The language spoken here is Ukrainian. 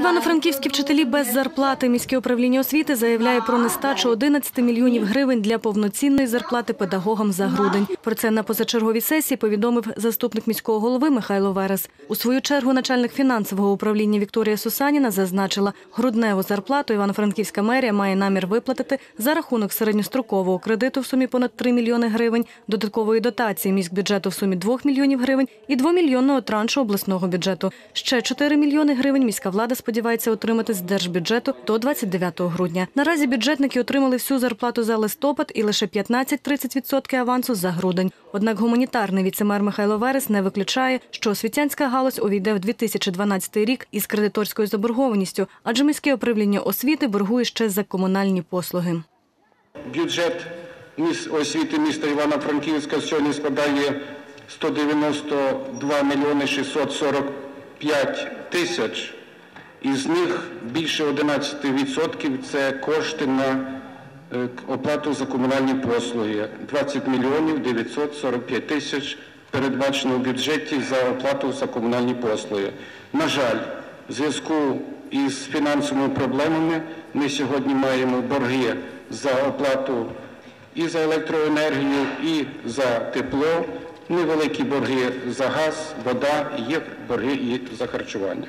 Івано-франківські вчителі без зарплати. Міське управління освіти заявляє про нестачу 11 мільйонів гривень для повноцінної зарплати педагогам за грудень. Про це на позачерговій сесії повідомив заступник міського голови Михайло Верес. У свою чергу начальник фінансового управління Вікторія Сусаніна зазначила, грудневу зарплату Івано-Франківська мерія має намір виплатити за рахунок середньострокового кредиту в сумі понад 3 мільйони гривень, додаткової дотації міськбюджету в сумі 2 мільйонів гривень і 2-мільйонного траншу обласного бюджету. Ще 4 мільйони гривень міська влада сподівається отримати з держбюджету до 29 грудня. Наразі бюджетники отримали всю зарплату за листопад і лише 15-30% авансу за грудень. Однак гуманітарний віцемер Михайло Верес не виключає, що освітянська галузь увійде в 2012 рік із кредиторською заборгованістю, адже міське управління освіти боргує ще за комунальні послуги. Бюджет освіти міста Івано-Франківська сьогодні складає 192 мільйони 645 тисяч. Із них більше 11% – це кошти на е, оплату за комунальні послуги. 20 мільйонів 945 тисяч передбачено в бюджеті за оплату за комунальні послуги. На жаль, в зв'язку із фінансовими проблемами ми сьогодні маємо борги за оплату і за електроенергію, і за тепло, невеликі борги за газ, вода, є борги і за харчування.